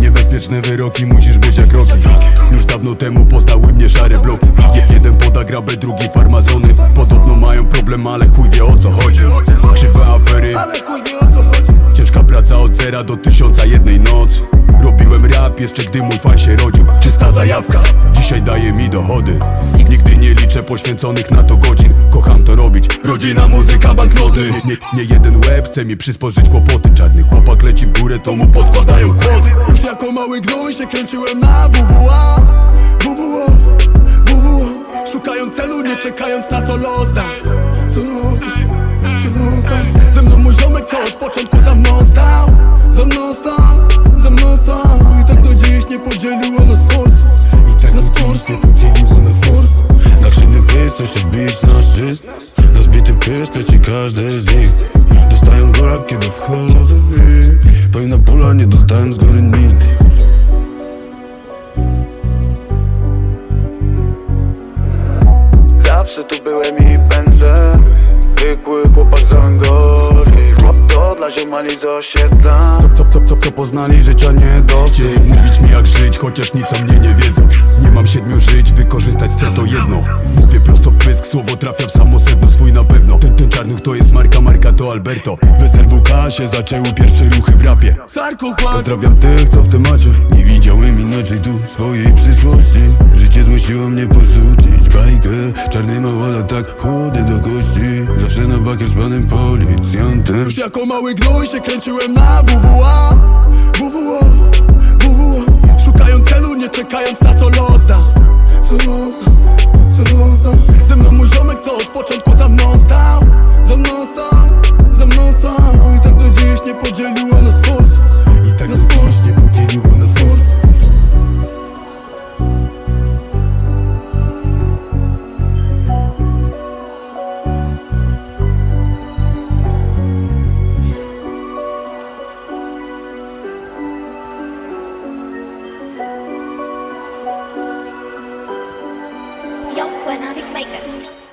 Niebezpieczne wyroki, musisz być jak roki Już dawno temu poznały mnie szare bloki. Jeden poda grabę, drugi farmazony. Podobno mają problem, ale chuj wie o co chodzi. Krzywe afery, ciężka praca od zera do tysiąca rap jeszcze gdy mój fan się rodził. Czysta zajawka, dzisiaj daje mi dochody. Nigdy nie liczę poświęconych na to godzin. Kocham to robić, rodzina, muzyka, banknoty. Nie, nie jeden łeb chce mi przysporzyć kłopoty. Czarny chłopak leci w górę, to mu podkładają kłody Już jako mały gnój się kręciłem na WWA WWA, WWA Szukając celu, nie czekając na co los da. Co los da, co los da? Ze mną mój ziomek, co nas forsu I tak nas forsu nie podzieliło nas forsu Na krzywy pysk chcesz się wbić na szczyt Na zbity pysk leci każdy z nich. Dostają góra, kiedy wchodzę w Pełna pula, nie dostałem z góry nikt Zawsze tu byłem i pędzę. Zwykły chłopak z Angoli To dla ziomali z osiedla Co, co, co, co poznali życia nie dosyć. Mówić mi jak żyć, chociaż nic o mnie nie wiedzą. Nie mam siedmiu żyć, wykorzystać chcę to jedno. Mówię prosto w pysk, słowo trafia w samo sedno swój na pewno. Ten, ten czarnuch to jest marka, marka to Alberto. W SRWK się zaczęły pierwsze ruchy w rapie. Sarkofag Pozdrawiam tych, co w temacie. Nie widziałem inaczej tu swojej przyszłości. Życie zmusiło mnie porzucić bajkę Czarny małola tak chudy do kości. Zawsze na bakier z panem policjantem. Już jako mały gnój się kręciłem na WWA WWA, WWA Szukając celu, nie czekając na co los da Co los da, co los da Ze mną mój ziomek, co od początku one-hobbit maker.